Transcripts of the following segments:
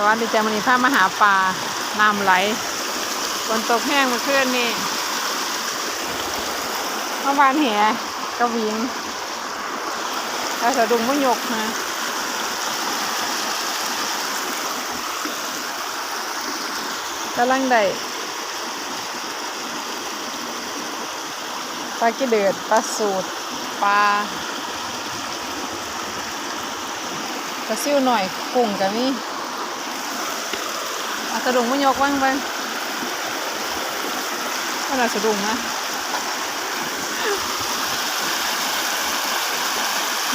สวัสดีจ้ามันนี้พามาหาปลาน้ำไหลฝนตกแห้งเมื่อคืนนี่เมื่อวานแหกระวิงแล้วสะดุ้งไม่ยกนะกำลังได้ปลากิเดือดปลาสูตรปลาปลาซิ่วหน่อยกุ้งกับนี่ สะดุ้งไม่ยกบ้างไปขนาดสะดุ้งนะ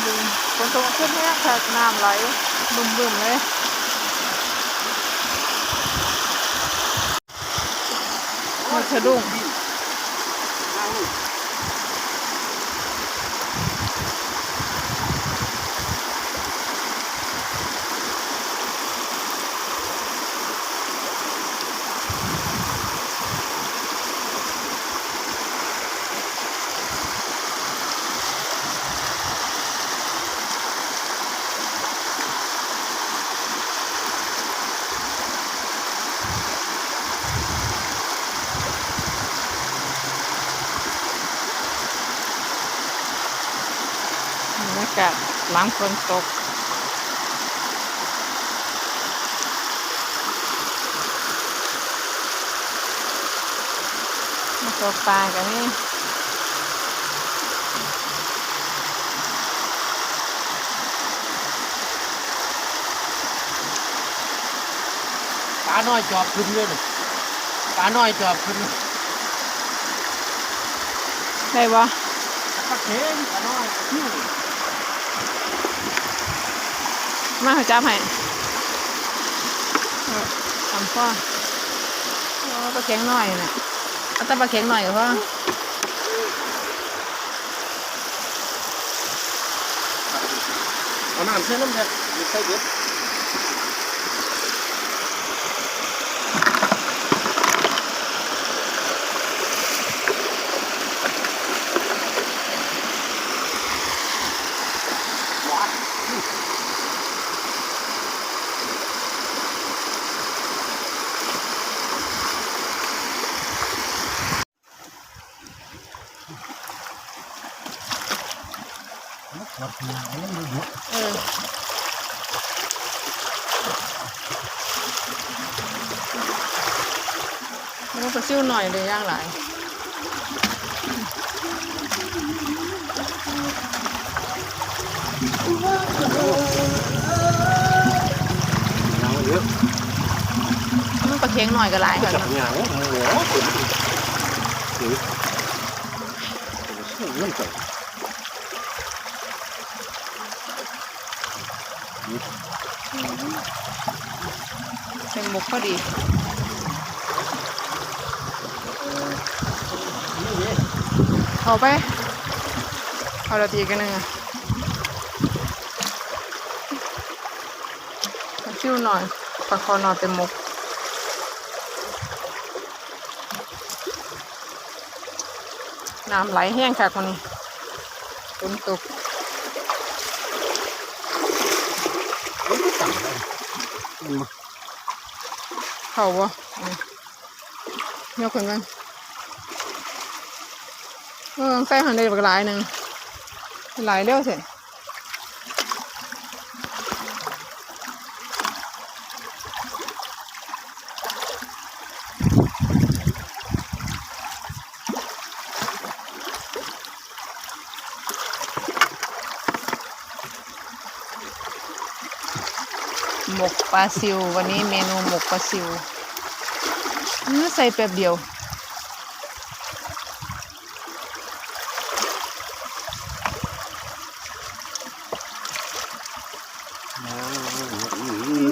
ดูฝนตกขึ้นแห้งค่ะน้ำไหลบึ้มๆเลยหมดสะดุ้ง กาศหลังฝนตกมาตกปลากันนี่ปลาน้อยจอบขึ้นเลยนี่ปลาน้อยจอบขึ้นได้บ่ปลาเข็งปลาน้อยหิ้ว มาเขาจับให้ทำพ่อปลาเข็งหน่อยนะเอาแต่ปลาเข็งหน่อยก็พอเอาน้ำใส่น้ำแท้ใส่เบ็ด เออมันก็ซิ่วหน่อยเลยย่างหลายเหงาเยอะมันปลาเข็งหน่อยก็หลายค่ะจับเหงาหมูถือน้ำใเป็นมุกพอดีเอาไป เอาเราตีกันหนึ่งอะมาชิวหน่อยปลาคอหน่อยเป็นมุกน้ำไหลแห้งค่ะคนนี้ฝนตก ต่างกัน เข่าบ่ยกขึ้นกันเออใส่หันได้บักหลายหนึ่งหลายเร็วสิห มกปลาซิว วันนี้เมนูหมกปลาซิวอื้อใส่แป๊บเดียว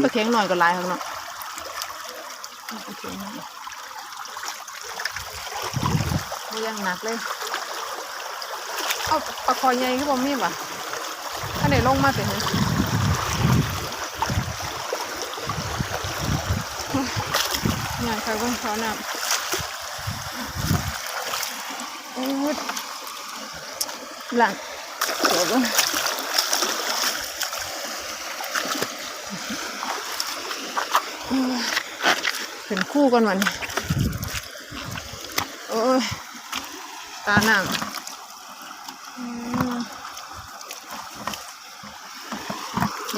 ปลาเค็งหน่อยก็ลายครับเนาะปลาเค็งหน่อกยังหนักเลย เอาปลาคอใหญ่คือบ่มีวะอันไหนลงมาสิฮะใหญ่ ค่ะเบิ่งเขาน้ำโอ้ยหลังเดี๋ยวเบิ่อืมเป็นคู่กันวันโอ้ยตาหนัง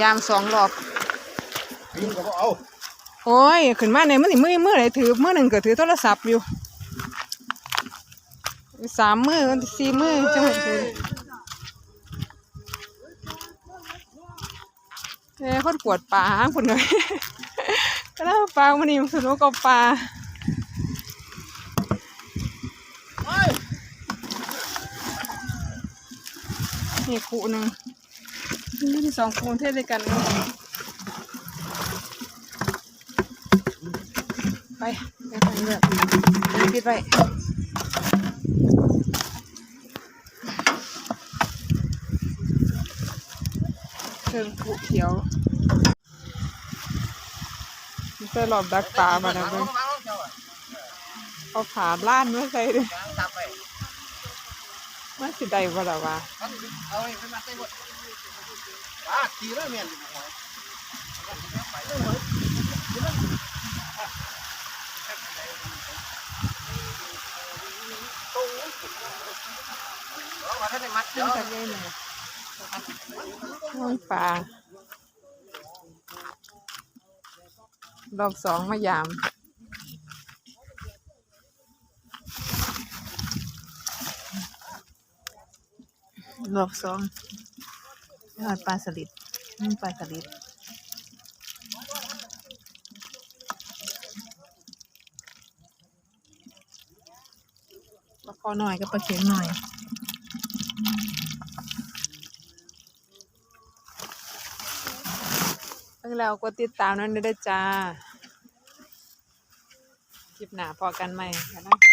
ยามสองรอบยิงก็เอา โอ้ยขึ้นมาในมือนี่มือมือไหนถือมือหนึ่งก็ถือโทรศัพท์อยู่สามมือสี่มือจังหวะถือเอ้ยคนกวดปลาคนเลยก็แล้วปลามันนี่มันสนุกกับปลาเฮ้ยนี่คู่หนึ่งนี่สองคู่เทศด้วยกัน ไปไปไปเลือกปิดไปเครื่องคู่เขียวมันจะหลอบดักปลามาแล้วเว้ยเอาผาล้านมาใส่เลยมันสิได้บ่ล่ะวะเอาไอ้ไปมัดใส่หมดอะขี่แล้วแม่นอยู่บ่ เอาว่าถ้าได้เดี๋ยน้ำปลารอบสองมายามรอบสองยอดปลาสลิดนี่ปลาสลิดปลาคอหน่อยกับปลาเข็งหน่อย เพิ่งแล้วก็ติดตามนั่นได้จ้า คลิปหนาพอกันไหมกันนะจ๊ะ